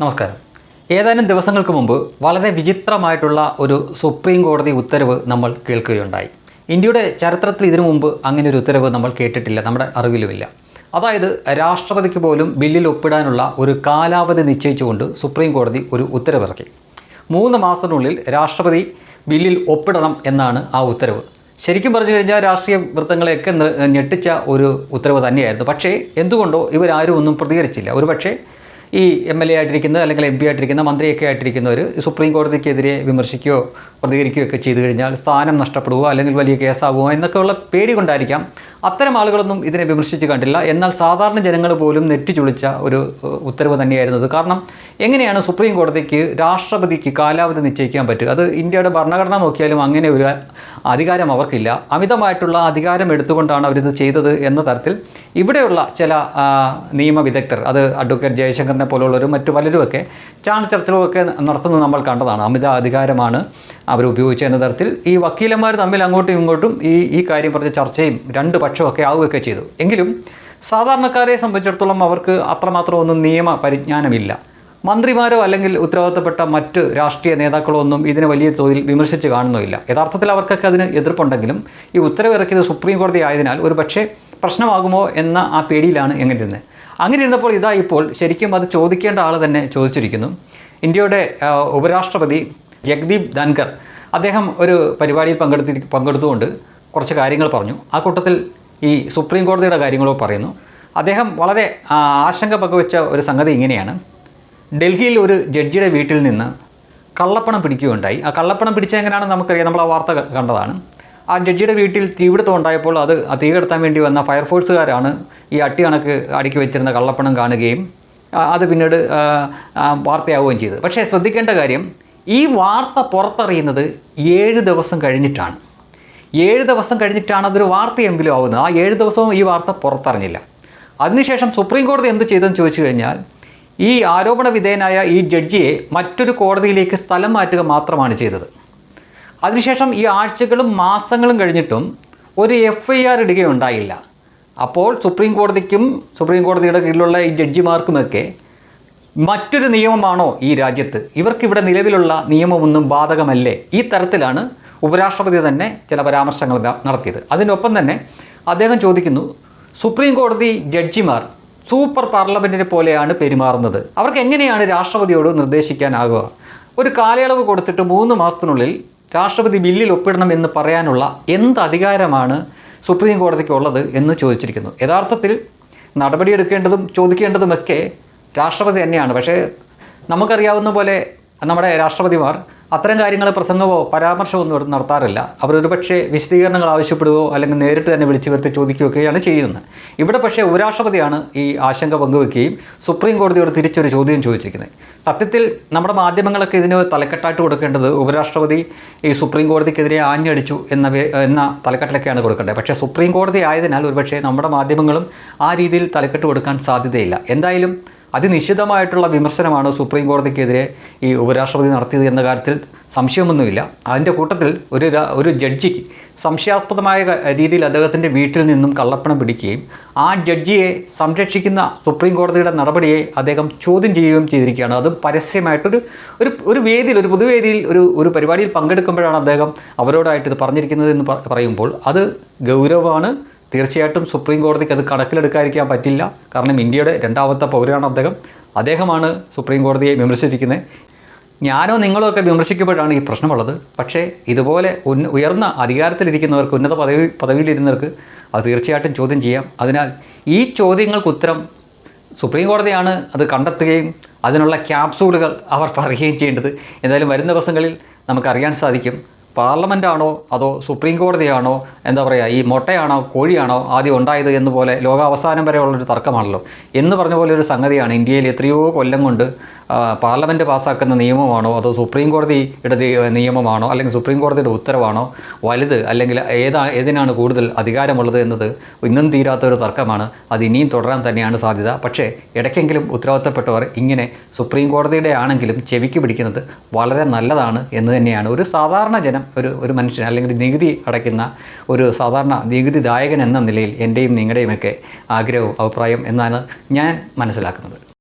നമസ്കാരം. ഏതാനും ദിവസങ്ങൾക്ക് മുമ്പ് വളരെ വിചിത്രമായിട്ടുള്ള ഒരു സുപ്രീം കോടതി ഉത്തരവ് നമ്മൾ കേൾക്കുകയുണ്ടായി. ഇന്ത്യയുടെ ചരിത്രത്തിൽ ഇതിനു മുമ്പ് അങ്ങനെ ഒരു ഉത്തരവ് നമ്മൾ കേട്ടിട്ടില്ല നമ്മുടെ അറിവിലുമില്ല. അതായത് രാഷ്ട്രപതിക്ക് പോലും ബില്ലിൽ ഒപ്പിടാനുള്ള ഒരു കാലാവധി നിശ്ചയിച്ചുകൊണ്ട് സുപ്രീം കോടതി ഒരു ഉത്തരവിറക്കി. മൂന്ന് മാസത്തിനുള്ളിൽ രാഷ്ട്രപതി ബില്ലിൽ ഒപ്പിടണം എന്നാണ് ആ ഉത്തരവ്. ശരിക്കും പറഞ്ഞു കഴിഞ്ഞാൽ രാഷ്ട്രീയ വൃത്തങ്ങളെയൊക്കെ ഞെട്ടിച്ച ഒരു ഉത്തരവ് തന്നെയായിരുന്നു. പക്ഷേ എന്തുകൊണ്ടോ ഇവരാരും ഒന്നും പ്രതികരിച്ചില്ല. ഒരു പക്ഷേ ഈ എം എൽ എ ആയിട്ടിരിക്കുന്ന അല്ലെങ്കിൽ എം പി ആയിട്ടിരിക്കുന്ന മന്ത്രിയൊക്കെ ആയിട്ടിരിക്കുന്നവർ സുപ്രീം കോടതിക്കെതിരെ വിമർശിക്കുകയോ പ്രതികരിക്കുകയോ ഒക്കെ ചെയ്തു കഴിഞ്ഞാൽ സ്ഥാനം നഷ്ടപ്പെടുകയോ അല്ലെങ്കിൽ വലിയ കേസാകുമോ എന്നൊക്കെയുള്ള പേടി കൊണ്ടായിരിക്കാം അത്തരം ആളുകളൊന്നും ഇതിനെ വിമർശിച്ച് കണ്ടില്ല. എന്നാൽ സാധാരണ ജനങ്ങൾ പോലും നെറ്റിച്ചുളിച്ച ഒരു ഉത്തരവ് തന്നെയായിരുന്നത് കാരണം എങ്ങനെയാണ് സുപ്രീം കോടതിക്ക് രാഷ്ട്രപതിക്ക് കാലാവധി നിശ്ചയിക്കാൻ പറ്റുക? അത് ഇന്ത്യയുടെ ഭരണഘടന നോക്കിയാലും അങ്ങനെ ഒരു അധികാരം അവർക്കില്ല. അമിതമായിട്ടുള്ള അധികാരം എടുത്തുകൊണ്ടാണ് അവരിത് ചെയ്തത് എന്ന തരത്തിൽ ഇവിടെയുള്ള ചില നിയമവിദഗ്ധർ അത് അഡ്വക്കേറ്റ് ജയശങ്കറിനെ പോലുള്ളവരും മറ്റു പലരുമൊക്കെ ചാനൽ ചർച്ചകളൊക്കെ നടത്തുന്നത് നമ്മൾ കണ്ടതാണ്. അമിത അധികാരമാണ് അവർ ഉപയോഗിച്ചതെന്ന തരത്തിൽ ഈ വക്കീലന്മാർ തമ്മിൽ അങ്ങോട്ടും ഇങ്ങോട്ടും ഈ ഈ കാര്യം പറഞ്ഞ ചർച്ചയും രണ്ട് പക്ഷമൊക്കെ ആവുകയൊക്കെ ചെയ്തു. എങ്കിലും സാധാരണക്കാരെ സംബന്ധിച്ചിടത്തോളം അവർക്ക് അത്രമാത്രം ഒന്നും നിയമ പരിജ്ഞാനമില്ല. മന്ത്രിമാരോ അല്ലെങ്കിൽ ഉത്തരവാദിത്തപ്പെട്ട മറ്റ് രാഷ്ട്രീയ നേതാക്കളോ ഒന്നും ഇതിനെ വലിയ തോതിൽ വിമർശിച്ച് കാണുന്നുമില്ല. യഥാർത്ഥത്തിൽ അവർക്കൊക്കെ അതിന് എതിർപ്പുണ്ടെങ്കിലും ഈ ഉത്തരവിറക്കിയത് സുപ്രീം കോടതി ആയതിനാൽ ഒരു പക്ഷേ പ്രശ്നമാകുമോ എന്ന ആ പേടിയിലാണ് എങ്ങനെ അങ്ങനെ ഇരുന്നപ്പോൾ ഇതാ ഇപ്പോൾ ശരിക്കും അത് ചോദിക്കേണ്ട ആൾ തന്നെ ചോദിച്ചിരിക്കുന്നു. ഇന്ത്യയുടെ ഉപരാഷ്ട്രപതി ജഗ്ദീപ് ധൻകർ അദ്ദേഹം ഒരു പരിപാടിയിൽ പങ്കെടുത്തി പങ്കെടുത്തുകൊണ്ട് കുറച്ച് കാര്യങ്ങൾ പറഞ്ഞു. ആ കൂട്ടത്തിൽ ഈ സുപ്രീം കോടതിയുടെ കാര്യങ്ങളോ പറയുന്നു. അദ്ദേഹം വളരെ ആശങ്ക പങ്കുവെച്ച ഒരു സംഗതി ഇങ്ങനെയാണ്. ഡൽഹിയിൽ ഒരു ജഡ്ജിയുടെ വീട്ടിൽ നിന്ന് കള്ളപ്പണം പിടിക്കുകയുണ്ടായി. ആ കള്ളപ്പണം പിടിച്ച എങ്ങനെയാണെന്ന് നമുക്കറിയാം. നമ്മൾ ആ വാർത്ത കണ്ടതാണ്. ആ ജഡ്ജിയുടെ വീട്ടിൽ തീപിടുത്തം ഉണ്ടായപ്പോൾ അത് തീ കടത്താൻ വേണ്ടി വന്ന ഫയർഫോഴ്സുകാരാണ് ഈ അട്ടി കണക്ക് അടുക്കി വെച്ചിരുന്ന കള്ളപ്പണം കാണുകയും അത് പിന്നീട് വാർത്തയാവുകയും ചെയ്തു. പക്ഷേ ശ്രദ്ധിക്കേണ്ട കാര്യം ഈ വാർത്ത പുറത്തറിയുന്നത് ഏഴ് ദിവസം കഴിഞ്ഞിട്ടാണ്. ഏഴ് ദിവസം കഴിഞ്ഞിട്ടാണ് അതൊരു വാർത്തയെങ്കിലും ആവുന്നത്. ആ ഏഴ് ദിവസവും ഈ വാർത്ത പുറത്തറിഞ്ഞില്ല. അതിനുശേഷം സുപ്രീം കോടതി എന്ത് ചെയ്തെന്ന് ചോദിച്ചു കഴിഞ്ഞാൽ ഈ ആരോപണ വിധേയനായ ഈ ജഡ്ജിയെ മറ്റൊരു കോടതിയിലേക്ക് സ്ഥലം മാറ്റുക മാത്രമാണ് ചെയ്തത്. അതിനുശേഷം ഈ ആഴ്ചകളും മാസങ്ങളും കഴിഞ്ഞിട്ടും ഒരു എഫ് ഐ ആർ ഇടുകയുണ്ടായില്ല അപ്പോൾ സുപ്രീം കോടതിക്കും സുപ്രീം കോടതിയുടെ കീഴിലുള്ള ഈ ജഡ്ജിമാർക്കുമൊക്കെ മറ്റൊരു നിയമമാണോ ഈ രാജ്യത്ത്? ഇവർക്കിവിടെ നിലവിലുള്ള നിയമമൊന്നും ബാധകമല്ലേ? ഈ തരത്തിലാണ് ഉപരാഷ്ട്രപതി തന്നെ ചില പരാമർശങ്ങൾ നടത്തിയത്. അതിനൊപ്പം തന്നെ അദ്ദേഹം ചോദിക്കുന്നു സുപ്രീം കോടതി ജഡ്ജിമാർ സൂപ്പർ പാർലമെന്റിനെ പോലെയാണ് പെരുമാറുന്നത്. അവർക്ക് എങ്ങനെയാണ് രാഷ്ട്രപതിയോട് നിർദ്ദേശിക്കാനാകുക ഒരു കാലയളവ് കൊടുത്തിട്ട് മൂന്ന് മാസത്തിനുള്ളിൽ രാഷ്ട്രപതി ബില്ലിൽ ഒപ്പിടണം എന്ന് പറയാനുള്ള എന്ത് അധികാരമാണ് സുപ്രീം കോടതിക്കുള്ളത് എന്ന് ചോദിച്ചിരിക്കുന്നു. യഥാർത്ഥത്തിൽ നടപടിയെടുക്കേണ്ടതും ചോദിക്കേണ്ടതുമൊക്കെ രാഷ്ട്രപതി തന്നെയാണ്. പക്ഷേ നമുക്കറിയാവുന്ന പോലെ നമ്മുടെ രാഷ്ട്രപതിമാർ അത്തരം കാര്യങ്ങൾ പ്രസംഗമോ പരാമർശമോ ഒന്നും നടത്താറില്ല. അവർ ഒരുപക്ഷെ വിശദീകരണങ്ങൾ ആവശ്യപ്പെടുകയോ അല്ലെങ്കിൽ നേരിട്ട് തന്നെ വിളിച്ചു വരുത്തി ചോദിക്കുകയൊക്കെയാണ് ചെയ്യുന്നത്. ഇവിടെ പക്ഷേ ഉപരാഷ്ട്രപതിയാണ് ഈ ആശങ്ക പങ്കുവെക്കുകയും സുപ്രീം കോടതിയോട് തിരിച്ചൊരു ചോദ്യം ചോദിച്ചിരിക്കുന്നത്. സത്യത്തിൽ നമ്മുടെ മാധ്യമങ്ങളൊക്കെ ഇതിന് തലക്കെട്ടായിട്ട് കൊടുക്കേണ്ടത് ഉപരാഷ്ട്രപതി ഈ സുപ്രീം കോടതിക്കെതിരെ ആഞ്ഞടിച്ചു എന്ന എന്ന തലക്കെട്ടിലൊക്കെയാണ് കൊടുക്കേണ്ടത്. പക്ഷേ സുപ്രീം കോടതി ആയതിനാൽ ഒരുപക്ഷേ നമ്മുടെ മാധ്യമങ്ങളും ആ രീതിയിൽ തലക്കെട്ട് കൊടുക്കാൻ സാധ്യതയില്ല. എന്തായാലും അതിനിശ്ചിതമായിട്ടുള്ള വിമർശനമാണ് സുപ്രീം കോടതിക്കെതിരെ ഈ ഉപരാഷ്ട്രപതി നടത്തിയത് എന്ന കാര്യത്തിൽ സംശയമൊന്നുമില്ല. അതിന്റെ കൂട്ടത്തിൽ ഒരു ഒരു ജഡ്ജിക്ക് സംശയാസ്പദമായ രീതിയിൽ അദ്ദേഹത്തിന്റെ വീട്ടിൽ നിന്നും കള്ളപ്പണം പിടിക്കുകയും ആ ജഡ്ജിയെ സംരക്ഷിക്കുന്ന സുപ്രീം കോടതിയുടെ നടപടിയെ അദ്ദേഹം ചോദ്യം ചെയ്യുകയും ചെയ്തിരിക്കുകയാണ്. അതും പരസ്യമായിട്ടൊരു ഒരു ഒരു വേദിയിൽ ഒരു പൊതുവേദിയിൽ ഒരു ഒരു പരിപാടിയിൽ പങ്കെടുക്കുമ്പോഴാണ് അദ്ദേഹം അവരോടായിട്ട് ഇത് പറഞ്ഞിരിക്കുന്നത് എന്ന് പറയുമ്പോൾ അത് ഗൗരവമാണ് തീർച്ചയായിട്ടും സുപ്രീം കോടതിക്ക് അത് കണക്കിലെടുക്കാതിരിക്കാൻ പറ്റില്ല. കാരണം ഇന്ത്യയുടെ രണ്ടാമത്തെ പൗരനാണ് അദ്ദേഹം. അദ്ദേഹമാണ് സുപ്രീം കോടതിയെ വിമർശിച്ചിരിക്കുന്നത്. ഞാനോ നിങ്ങളോ ഒക്കെ വിമർശിക്കുമ്പോഴാണ് ഈ പ്രശ്നമുള്ളത്. പക്ഷേ ഇതുപോലെ ഉന്ന ഉയർന്ന അധികാരത്തിലിരിക്കുന്നവർക്ക് ഉന്നത പദവി പദവിയിലിരുന്നവർക്ക് അത് തീർച്ചയായിട്ടും ചോദ്യം ചെയ്യാം. അതിനാൽ ഈ ചോദ്യങ്ങൾക്ക് ഉത്തരം സുപ്രീം കോടതിയാണ് അത് കണ്ടെത്തുകയും അതിനുള്ള ക്യാപ്സൂളുകൾ അവർ പറയുകയും ചെയ്യേണ്ടത്. എന്തായാലും വരും ദിവസങ്ങളിൽ നമുക്കറിയാൻ സാധിക്കും. പാർലമെന്റാണോ അതോ സുപ്രീം കോടതിയാണോ? എന്താ പറയുക ഈ മുട്ടയാണോ കോഴിയാണോ ആദ്യം ഉണ്ടായത് എന്ന് പോലെ ലോകാവസാനം വരെയുള്ളൊരു തർക്കമാണല്ലോ. എന്ന് പറഞ്ഞ പോലെ ഒരു സംഗതിയാണ് ഇന്ത്യയിൽ എത്രയോ കൊല്ലം കൊണ്ട് പാർലമെന്റ് പാസ്സാക്കുന്ന നിയമമാണോ? അതോ സുപ്രീം കോടതിയുടെ നിയമമാണോ? അല്ലെങ്കിൽ സുപ്രീം കോടതിയുടെ ഉത്തരവാണോ? വലുത് അല്ലെങ്കിൽ ഏതാ ഏതിനാണ് കൂടുതൽ അധികാരമുള്ളത് എന്നത് ഇന്നും തീരാത്ത ഒരു തർക്കമാണ്. അത് ഇനിയും തുടരാൻ തന്നെയാണ് സാധ്യത. പക്ഷേ ഇടയ്ക്കെങ്കിലും ഉത്തരവാദിത്തപ്പെട്ടവർ ഇങ്ങനെ സുപ്രീം കോടതിയുടെ ആണെങ്കിലും ചെവിക്ക് പിടിക്കുന്നത് വളരെ നല്ലതാണ് എന്ന് തന്നെയാണ്. ഒരു സാധാരണ ജനം ഒരു ഒരു മനുഷ്യൻ അല്ലെങ്കിൽ നികുതി അടയ്ക്കുന്ന ഒരു സാധാരണ നികുതിദായകൻ എന്ന നിലയിൽ എന്റെയും നിങ്ങളുടെയുമൊക്കെ ആഗ്രഹവും അഭിപ്രായം എന്നാണ് ഞാൻ മനസ്സിലാക്കുന്നത്.